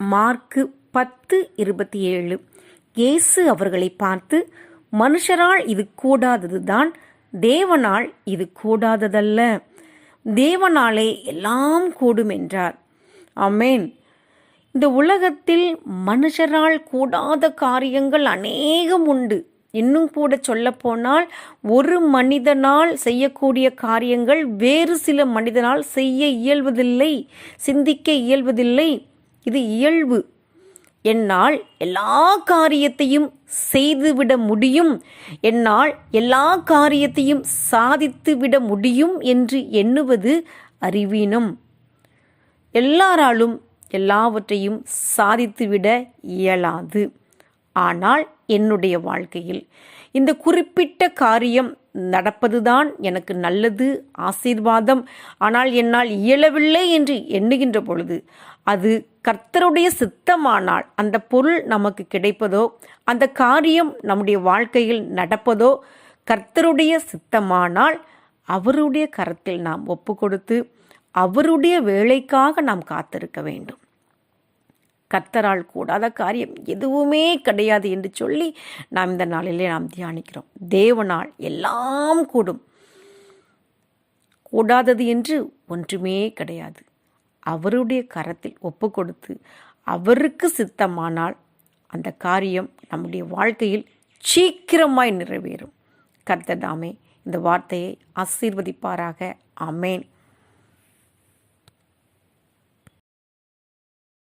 Mark பத்து இருபத்தி ஏழு. இயேசு அவர்களை பார்த்து மனுஷரால் இது கூடாததுதான் தேவனால் இது கூடாததல்ல. தேவனாலே எல்லாம் கூடும் என்றார். அமேன் இந்த உலகத்தில் மனுஷரால் கூடாத காரியங்கள் அநேகம் உண்டு. இன்னும் கூட சொல்லப்போனால் ஒரு மனிதனால் செய்யக்கூடிய காரியங்கள் வேறு சில மனிதனால் செய்ய இயல்வதில்லை சிந்திக்க இயல்வதில்லை. இது இயல்பு. என்னால் எல்லா காரியத்தையும் செய்துவிட முடியும். என்னால் எல்லா காரியத்தையும் சாதித்துவிட முடியும் என்று எண்ணுவது அறிவீனம். எல்லாராலும் எல்லாவற்றையும் சாதித்துவிட இயலாது. ஆனால் என்னுடைய வாழ்க்கையில் இந்த குறிப்பிட்ட காரியம் நடப்பதுதான் எனக்கு நல்லது ஆசீர்வாதம். ஆனால் என்னால் இயலவில்லை என்று எண்ணுகின்ற பொழுது அது கர்த்தருடைய சித்தமானால் அந்த பொருள் நமக்கு கிடைப்பதோ அந்த காரியம் நம்முடைய வாழ்க்கையில் நடப்பதோ கர்த்தருடைய சித்தமானால் அவருடைய கரத்தில் நாம் ஒப்பு கொடுத்து அவருடைய வேலைக்காக நாம் காத்திருக்க வேண்டும். கர்த்தரால் கூடாத காரியம் எதுவுமே கிடையாது என்று சொல்லி நாம் இந்த நாளிலே நாம் தியானிக்கிறோம். தேவனால் எல்லாம் கூடும். கூடாதது என்று ஒன்றுமே கிடையாது. அவருடைய கரத்தில் ஒப்பு கொடுத்து அவருக்கு சித்தமானால் அந்த காரியம் நம்முடைய வாழ்க்கையில் சீக்கிரமாய் நிறைவேறும். கர்த்தர் தாமே இந்த வார்த்தையை ஆசீர்வதிப்பாராக. அமேன்